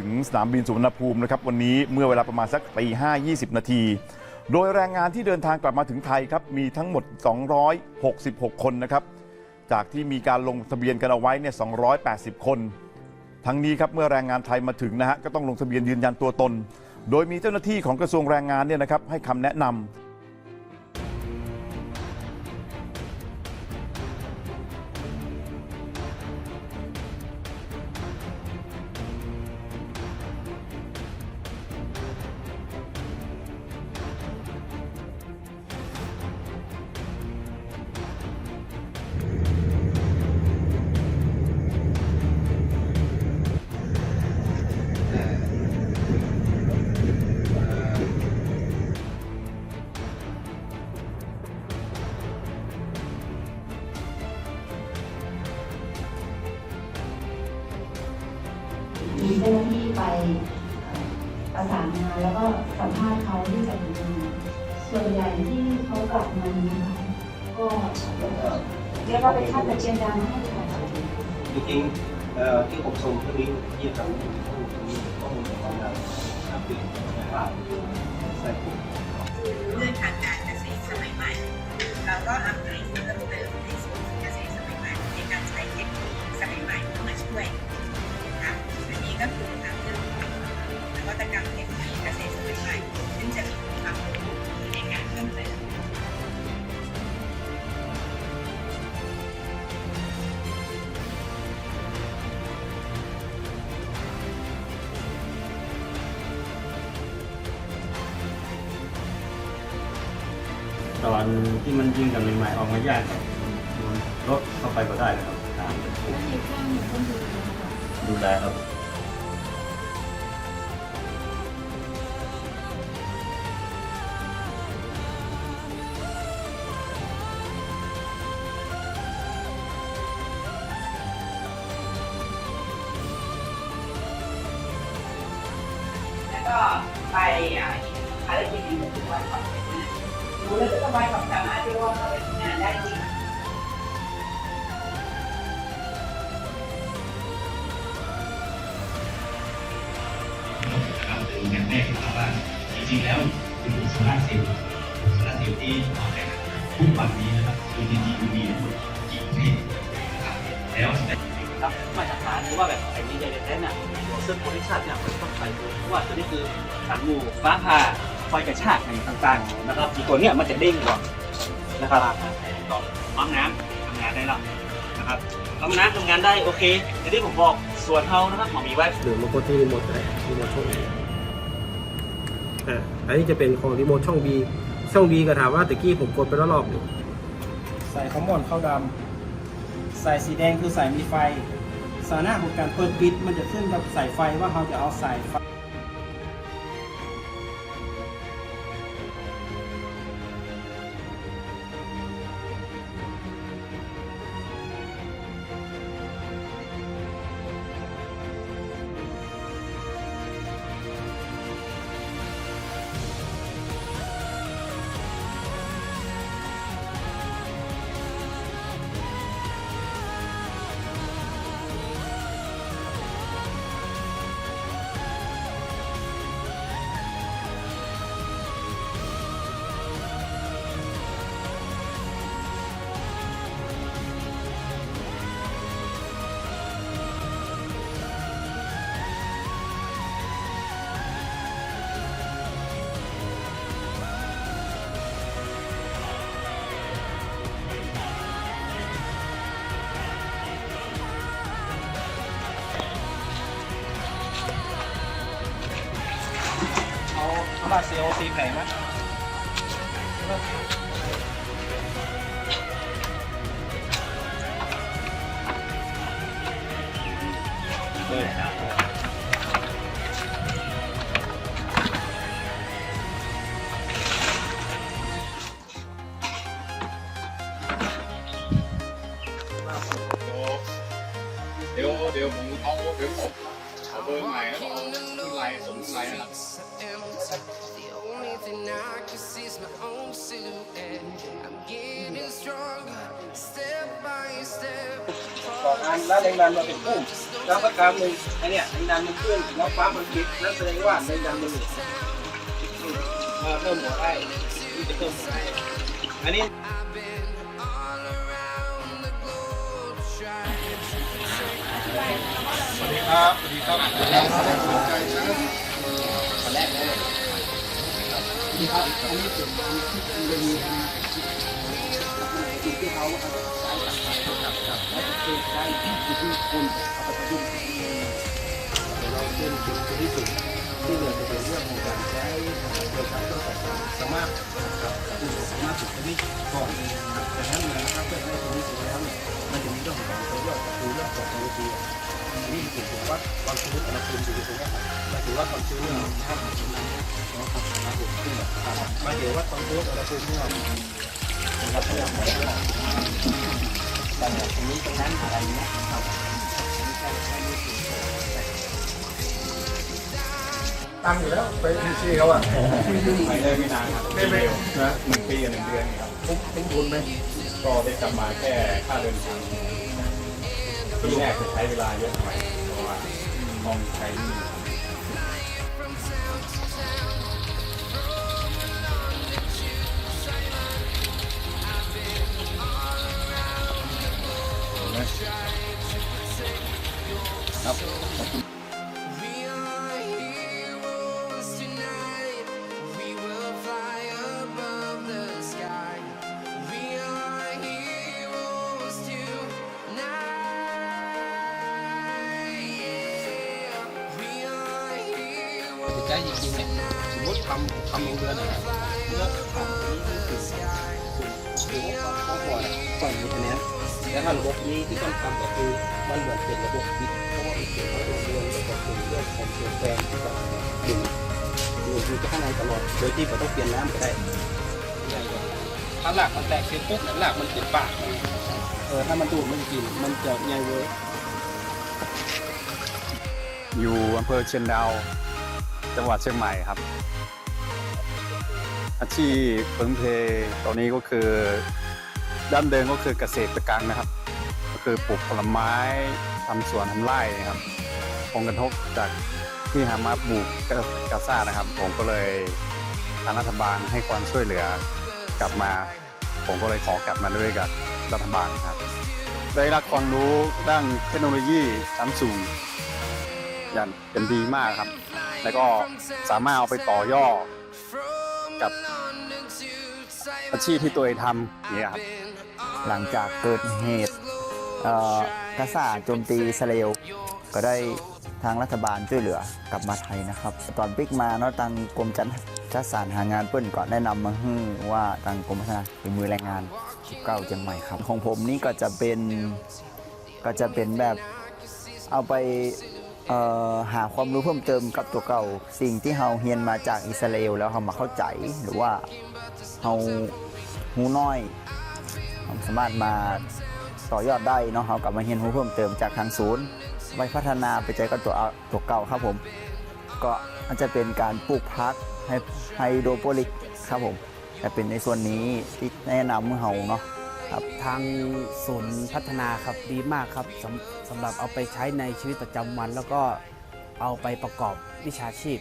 ถึงสนามบินสุวรรณภูมินะครับวันนี้เมื่อเวลาประมาณสักตีห้ายี่สิบนาที โดยแรงงานที่เดินทางกลับมาถึงไทยครับมีทั้งหมด 266 คนนะครับจากที่มีการลงทะเบียนกันเอาไว้เนี่ย280 คน ทั้งนี้ครับเมื่อแรงงานไทยมาถึงนะฮะก็ต้องลงทะเบียนยืนยันตัวตน โดยมีเจ้าหน้าที่ของกระทรวงแรงงานเนี่ยนะครับให้คำแนะนำ ปประสานงานแล้วก็สัมภาษณ์เขาที่จะทำงานส่วนใหญ่ที่เขากลับมานะคะก็เรียกว่าเป็นค่าตะเกียงดำให้ค่ะจริงๆเอ่อที่ผมส่งเรื่องนี้ที่ทำข้อมูลตรงนี้ข้อมูลของเราครับคือว่าใส่ปุ๋ยเรื่องทางการเกษตรสมัยใหม่เราก็ อนที่มันยิงกันใหม่ๆออกมายากครับรถเข้าไปก็ได้นะครับตามผมดูแลครับแล้วก็ไปอ่าภารกิจที่หนึ่งวันของเป็นงาน รู้แล้วก็วันของสามารถที่ว่าเข้าไปทำงานได้จริงครับคืออย่างแรกคือว่าจริงๆแล้วคือโซล่าเซลล์โซล่าเซลล์ที่ออกแบบทุกวันนี้นะครับคือจริงๆมันมีทั้งหมดกี่ประเภทนะครับแล้วครับมาตรฐานหรือว่าแบบไอ้นี่ใหญ่ๆแท้เนี่ยตัวเสื้อโพลิชันเนี่ยมันต้องใส่ตัวเพราะว่าตัวนี้คือถังงูฟ้าผ่า ไฟกระชากอะไรต่างๆนะครับอีกตัวเนี้ยมันจะเด้งก่อนนะครับต่อปั๊มน้ำทำงานได้แล้วนะครับปั๊มน้ำทำงานได้โอเคอย่างที่ผมบอกส่วนเขานะครับหมอมีไว้หรือมากดที่รีโมทก็ได้รีโมทช่อง A อ่าอันนี้จะเป็นของรีโมทช่อง B ช่อง B ก็ถามว่าตะกี้ผมกดไปแล้วรอบอยู่ใส่ข้าวหมอนข้าวดำใส่สีแดงคือสายมีไฟสายหน้าของการเปิดปิดมันจะขึ้นกับสายไฟว่าเราจะเอาสายไฟ เอาเอามาเซลตีแผงนะเดี๋ยวเดี๋ยวผมเอาเดี๋ยวผมเอาเบอร์ใหม่แล้วเอาไลน์ส่งขึ้นไลน์นะครับ something I can see is my own silhouette. I'm getting stronger, step by step. ต่อทางด้านแรงดันมาเป็นพุ่มแล้วสักครั้งหนึ่งไอเนี่ยแรงดันมันขึ้นแล้วฟ้ามันปิดนั่นแสดงว่าแรงดันมันเหลือเออเพิ่มหัวได้นี่จะเพิ่มหัวได้อันนี้ I've been all around the globe trying to สวัสดีครับ สวัสดีครับแสดงสนใจนะ นจุดที่สุดที่เหลือจะเป็นเรื่องของการใช้การทดสอบความสามารถนะครับคือสามารถจุดนี้ก่อนจากนั้นมานะครับเพื่อให้ตรงนี้เสร็จแล้วเนี่ยมันจะมีเรื่องของกาคือเรื่องของการตีอันอว่าความชื้นอุณหภูมิอยู่ตรงนี้ครับหมายถึงว่าความชื้นเนี่ยถ้า มันชื้นนั้นนะครับมาถึงขึ้นแบบหมายถึงว่าความชื้นอุณหภูมิเนี่ยนะครับพยายามแต่ตรงนี้ตรงนั้นอะไรเงี้ยครับไม่ใช่ไม่ใช่นี่คือตั้งอยู่แล้วไปที่ชื่อเขาอะไปได้ไม่นานครับไม่ไม่นะหนึ่งปีหนึ่งเดือนครับผมผมทุนไหมก็ได้กลับมาแค่ค่าเดินทางปีแรกจะใช้เวลาเยอะหน่อยเพราะว่าต้องใช้ We are heroes tonight. Yeah. We are heroes จิตใจจริงๆเนี่ยสมมติทำทำโรงเรือนนะครับเลือกทำนี้คือคือว่าครอบครัวเนี่ยก่อนมีคะแนน แต่ถ้าระบบนี้ที่ต้องทำก็คือมันเหมือนเป็นระบบปิดเพราะว่ามันเกี่ยวกับเรือนแล้วก็เป็นเรื่องของเปลี่ยนแปลงที่แบบอยู่อยู่อยู่ข้างในตลอดโดยที่ไม่ต้องเปลี่ยนน้ำก็ได้ถ้าหลักมันแตกเสร็จปุ๊บหลักมันติดปากเออถ้ามันดูดมันกินมันจะใหญ่เว้ยอยู่อำเภอเชียงดาว จังหวัดเชียงใหม่ครับ อาชีพเพิงเพตอนนี้ก็คือ ด้านเดิมก็คือเกษตรกรรมนะครับ ก็คือปลูกผลไม้ทำสวนทำไร่นะครับผลกระทบจากที่หามาปลูกกาซานะครับ ผมก็เลยทางรัฐบาลให้ความช่วยเหลือกลับมา ผมก็เลยขอกลับมาด้วยกับรัฐบาลครับ ได้รับความรู้ด้านเทคโนโลยีชั้นสูงอย่างเป็นดีมากครับ แล้วก็สามารถเอาไปต่อยอดกับอาชีพที่ตัวเองทำเนี่ยครับ หลังจากเกิดเหตุเอ่อกาซาโจมตีอิสราเอลก็ได้ทางรัฐบาลช่วยเหลือกลับมาไทยนะครับ ตอนปิกมาเนาะทางกรมจัดจัดสรรหางานเปิ้นก่อนแนะนำมาให้ว่าทางกรมพัฒนาฝีมือแรงงาน19เชียงใหม่ครับ ของผมนี่ก็จะเป็นก็จะเป็นแบบเอาไปหาความรู้เพิ่มเติมกับตัวเก่า สิ่งที่เราเรียนมาจากอิสราเอลแล้วเรามาเข้าใจหรือว่าเราหูน้อย เราสามารถมาต่อยอดได้เนาะเรากลับมาเรียนรู้เพิ่มเติมจากทางศูนย์ไว้พัฒนาไปใจกับตัวเอาตัวเก่าครับผม ก็มันจะเป็นการปลูกพักไฮไฮโดรโปนิกครับผมแต่เป็นในส่วนนี้ที่แนะนำเมื่อเฮาเนาะครับทางศูนย์พัฒนาครับดีมากครับสำสำหรับเอาไปใช้ในชีวิตประจำวัน แล้วก็เอาไปประกอบวิชาชีพ